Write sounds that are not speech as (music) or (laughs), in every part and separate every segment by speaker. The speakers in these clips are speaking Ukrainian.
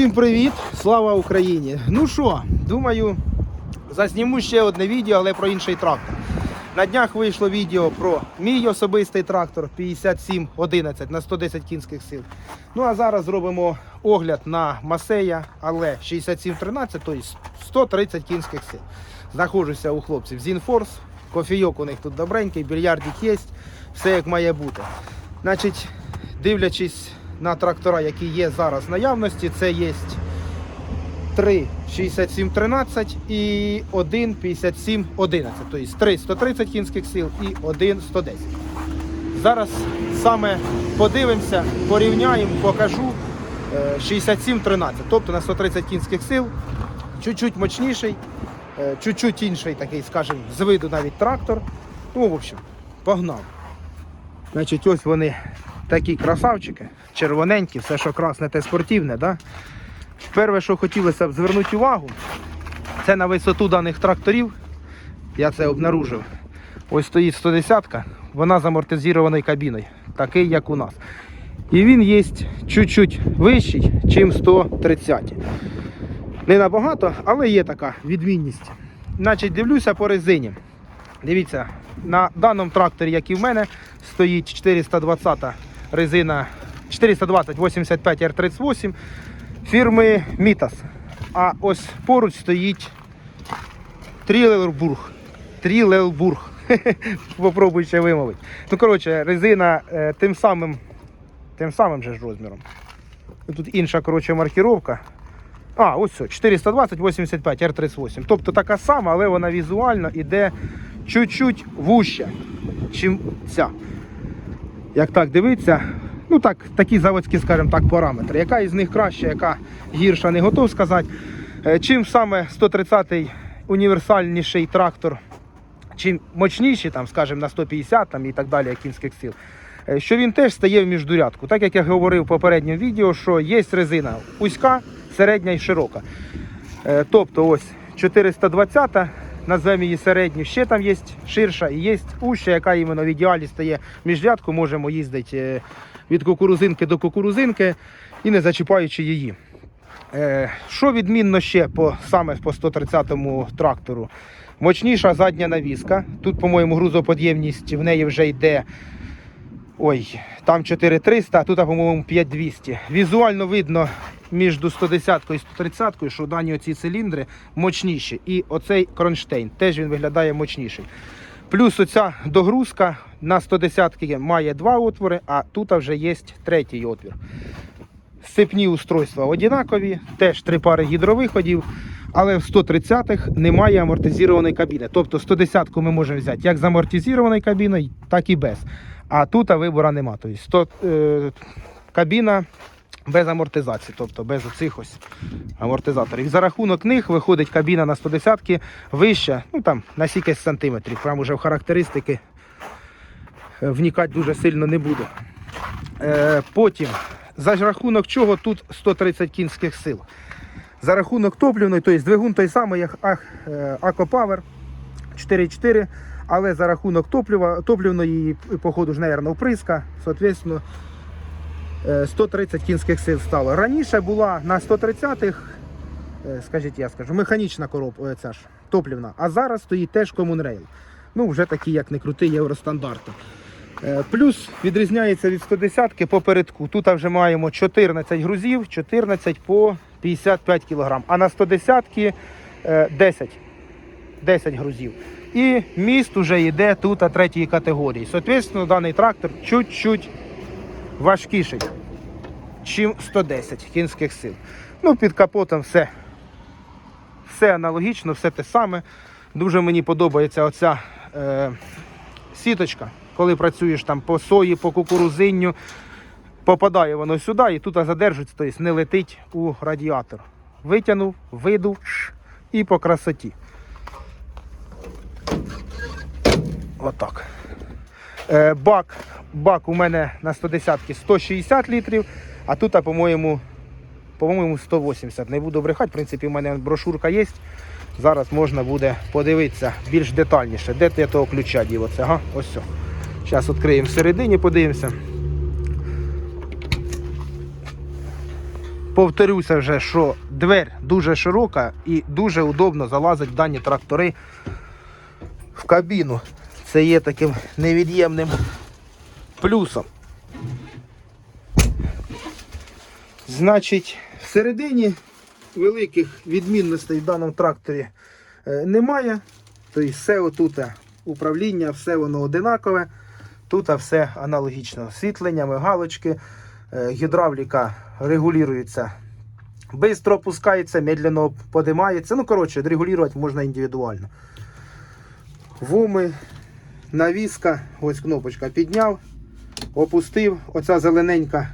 Speaker 1: Усім привіт! Слава Україні! Ну що, думаю, засніму ще одне відео, але про інший трактор. На днях вийшло відео про мій особистий трактор 5711 на 110 кінських сил. Ну а зараз зробимо огляд на Масея, але 6713, тобто 130 кінських сил. Знаходжуся у хлопців Зінфорс, кофійок у них тут добренький, більярдик є, все як має бути. Значить, дивлячись на трактора, які є зараз в наявності, це є 3 6713 і 1 5711. Тобто 3 130 кінських сил і 1 110. Зараз саме подивимося, порівняємо, покажу е, 6713, тобто на 130 кінських сил, чуть-чуть мощніший, е, чуть-чуть інший такий, скажімо, з виду навіть трактор. Ну, в общем, погнав. Значить, ось вони такі красавчики, червоненькі, все, що красне, те спортивне. Да? Перше, що хотілося б звернути увагу, це на висоту даних тракторів. Я це обнаружив. Ось стоїть 110-ка, вона з амортизованою кабіною, такий, як у нас. І він є чуть-чуть вищий, ніж 130. Не набагато, але є така відмінність. Значить, дивлюся по резині. Дивіться, на даному тракторі, як і в мене, стоїть 420 резина 420 85 R38 фірми Мітас. А ось поруч стоїть Трілелбург. Трілелбург. (laughs) Попробуй ще вимовити. Ну, коротше, резина е, тим самим тим самим же ж розміром. Ну, Тут інша коротше, маркіровка. А, ось все, 420 85 R38. Тобто така сама, але вона візуально іде чуть-чуть вужча, чим ця. Як так дивиться, ну так, такі заводські, скажімо так, параметри. Яка із них краща, яка гірша, не готов сказати. Е, Чим саме 130-й універсальніший трактор, чим мощніший, там, скажімо, на 150 там, і так далі, кінських сил, е, що він теж стає в міждурядку. Так як я говорив в попередньому відео, що є резина вузька, середня і широка. Е, Тобто ось 420 назвемо її середню, ще там є ширша і є уща, яка іменно в ідеалі стає міжрядку, можемо їздити від кукурузинки до кукурузинки і не зачіпаючи її. Е, Що відмінно ще по саме по 130-му трактору? Мощніша задня навіска. Тут, по-моєму, грузоподємність в неї вже йде. Ой, там 4300, а тут, по-моєму, 5200. Візуально видно між 110 і 130, що дані оці циліндри мощніші. І оцей кронштейн теж він виглядає мощніший. Плюс оця догрузка на 110 має два отвори, а тут вже є третій отвір. Сцепні устройства однакові, теж три пари гідровиходів, але в 130-х немає амортизованої кабіни. Тобто 110-ку ми можемо взяти як з амортизованою кабіною, так і без. А тут вибору нема. Тобто 100, е, кабіна без амортизації, тобто без оцих ось амортизаторів. І за рахунок них виходить кабіна на 110-ки вища, ну там на стільки сантиметрів. Прям уже в характеристики е, вникати дуже сильно не буду. Е, потім, за рахунок чого тут 130 кінських сил. За рахунок топливної, тобто двигун той самий, як Ах- е, 4.4, але за рахунок топлива, топливної, походу ж, наверное, вприска, соответственно, 130 кінських сил стало. Раніше була на 130-х, е, скажіть, я скажу, механічна коробка, ця ж топлівна, а зараз стоїть теж Rail. Ну, вже такі, як не крути, євростандарти. Е, Плюс відрізняється від 110-ки по передку. Тут вже маємо 14 грузів, 14 по 55 кг, а на 110-ки е, 10, 10 грузів. І міст вже йде тут третьої категорії. Соответственно, даний трактор чуть-чуть важкіший, чим 110 кінських сил. Ну, під капотом все, все аналогічно, все те саме. Дуже мені подобається оця е, сіточка, коли працюєш там по сої, по кукурузинню, попадає воно сюди і тут задержується, тобто не летить у радіатор. Витягнув, видув і по красоті. Отак. Е, бак, бак у мене на 110 160 літрів, а тут, по-моєму, по-моєму, 180. Не буду брехати, в принципі, у мене брошурка є. Зараз можна буде подивитися більш детальніше, де я того ключа дів. Оце, ага, ось все. Зараз відкриємо всередині, подивимося. повторюся вже, що двері дуже широка і дуже удобно залазить дані трактори в кабіну. Це є таким невід'ємним плюсом. Значить, всередині великих відмінностей в даному тракторі е, немає. Тобто все отут управління, все воно одинакове. Тут все аналогічно. Освітлення, мигалочки, е, гідравліка регулюється. Бистро опускається, медленно подимається. Ну, коротше, регулювати можна індивідуально. Вуми, навіска, ось кнопочка підняв, опустив. Оця зелененька.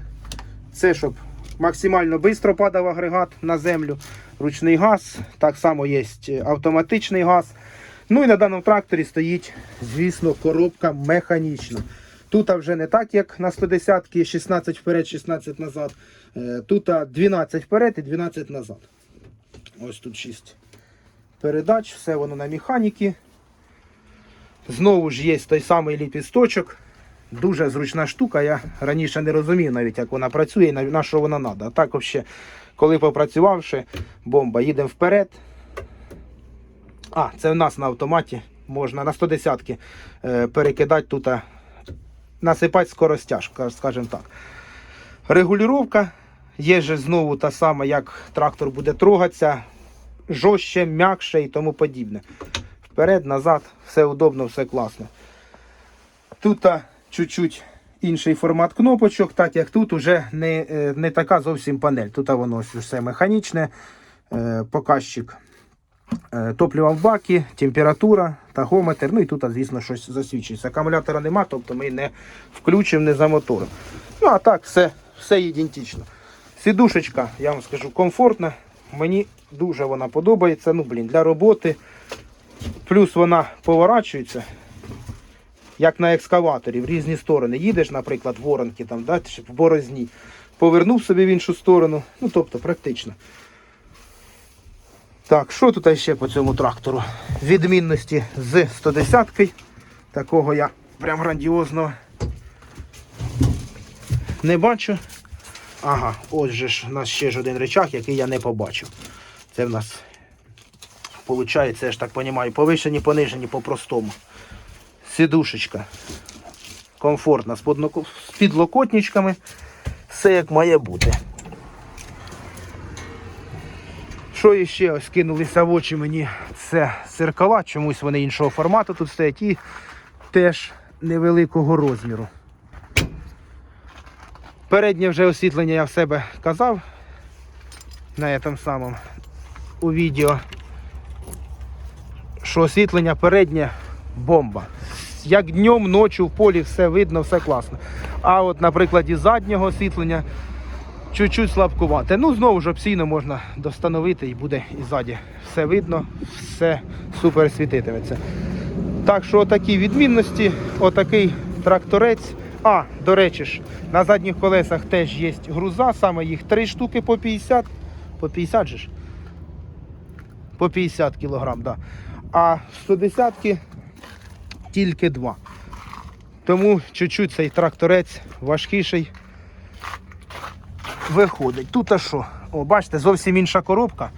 Speaker 1: Це щоб максимально швидко падав агрегат на землю. Ручний газ, так само є автоматичний газ. Ну і на даному тракторі стоїть, звісно, коробка механічна. Тут вже не так, як на 110 16 вперед, 16 назад. Е, Тут 12 вперед і 12 назад. Ось тут 6 передач, все воно на механіки. Знову ж є той самий ліпісточок. Дуже зручна штука. Я раніше не розумів навіть, як вона працює і на- що вона треба. А так, взагалі, коли попрацювавши, бомба, їдемо вперед. А, це в нас на автоматі можна на 110 е, перекидати тут, насипати скоростяж, ка- скажімо так. Регулювання є же знову та сама, як трактор буде трогатися, жорстче, м'якше і тому подібне. Вперед, назад, все удобно, все класно. Тут чуть-чуть інший формат кнопочок, так як тут уже не, е, не така зовсім панель. Тут воно все механічне, е, показчик е, топлива в бакі, температура, тахометр. Ну і тут, звісно, щось засвідчується. Акумулятора нема, тобто ми не включимо, не замоторимо. Ну а так, все, все ідентично. Сідушечка, я вам скажу, комфортна. Мені дуже вона подобається. Ну, блін, для роботи. Плюс вона поворачується, як на екскаваторі, в різні сторони. Їдеш, наприклад, в воронки, там, да, чи в борозні, повернув собі в іншу сторону. Ну, тобто, практично. Так, що тут ще по цьому трактору? Відмінності з 110 ки Такого я прям грандіозного не бачу. Ага, ось же ж у нас ще ж один речах, який я не побачив. Це в нас, виходить, я ж так розумію, повишені, понижені по-простому. Сідушечка. Комфортна, з підлокотничками. Все як має бути. Що іще ось кинулися в очі мені, це зеркала, чомусь вони іншого формату тут стоять і теж невеликого розміру. Переднє вже освітлення я в себе казав на цьому самому у відео, що освітлення переднє бомба. Як днем, ночі в полі все видно, все класно. А от на прикладі заднього освітлення чуть-чуть слабкувате. Ну, знову ж опційно можна достановити і буде і ззаді все видно, все супер світитиметься. Так що такі відмінності, отакий тракторець. А, до речі ж, на задніх колесах теж є груза, саме їх три штуки по 50. По 50 же ж? По 50 кілограм, да. А 110 тільки два. Тому чуть-чуть цей тракторець важкіший виходить. Тут а що? О, бачите, зовсім інша коробка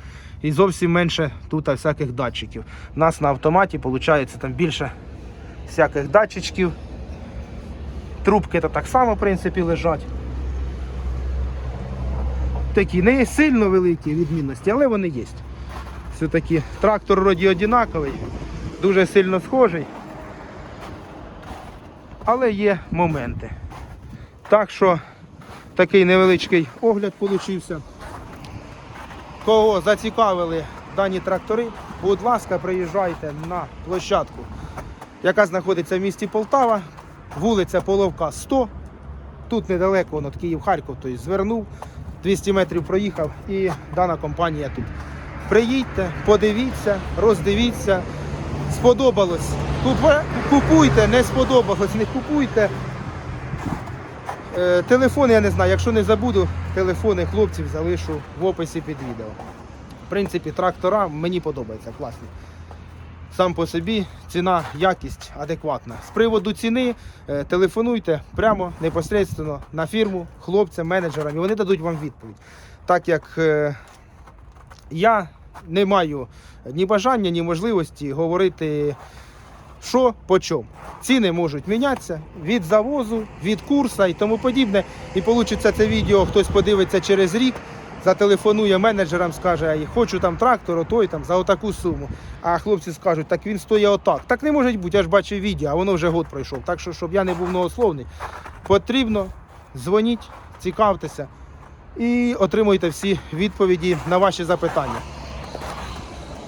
Speaker 1: і зовсім менше тут всяких датчиків. У нас на автоматі виходить там більше всяких датчичків. Трубки то так само, в принципі, лежать. Такі не сильно великі відмінності, але вони є. Все-таки трактор вроді однаковий, дуже сильно схожий. Але є моменти. Так що такий невеличкий огляд получився. Кого зацікавили дані трактори, будь ласка, приїжджайте на площадку, яка знаходиться в місті Полтава, вулиця Половка 100. Тут недалеко воно, Київ-Харків, тобто звернув, 200 метрів проїхав і дана компанія тут. Приїдьте, подивіться, роздивіться. Сподобалось. Купуйте, не сподобалось, не купуйте. Е, Телефон я не знаю, якщо не забуду, телефони хлопців залишу в описі під відео. В принципі, трактора мені подобаються, класні. Сам по собі ціна, якість адекватна. З приводу ціни е, телефонуйте прямо непосередньо на фірму, хлопцям, менеджерам, і вони дадуть вам відповідь. так як е, я не маю ні бажання, ні можливості говорити, що по чому. Ціни можуть мінятися від завозу, від курсу і тому подібне. І вийде це відео, хтось подивиться через рік, зателефонує менеджерам, скаже, «Ай, хочу там трактор, отой там за отаку суму. А хлопці скажуть, так він стоїть отак. Так не може бути, я ж бачив відео, а воно вже год пройшов. Так що, щоб я не був многословний, потрібно дзвоніть, цікавтеся і отримуйте всі відповіді на ваші запитання.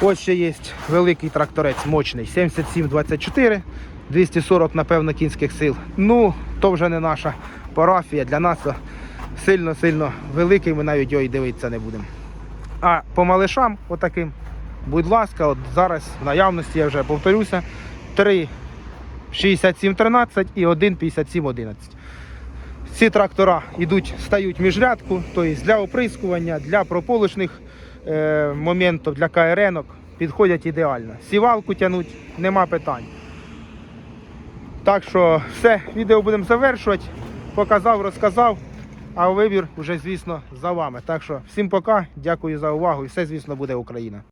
Speaker 1: Ось ще є великий тракторець мощний 7724, 240, напевно, кінських сил. Ну, то вже не наша парафія. Для нас сильно-сильно великий, ми навіть його і дивитися не будемо. А по малишам, отаким, будь ласка, от зараз в наявності, я вже повторюся, 3 6713 і 1 5711. Ці трактора йдуть, стають міжрядку, тобто для оприскування, для прополочних моментів, для КРНок підходять ідеально. Сівалку тянуть, нема питань. Так що все, відео будемо завершувати. Показав, розказав, а вибір вже, звісно, за вами. Так що всім пока, дякую за увагу і все, звісно, буде Україна.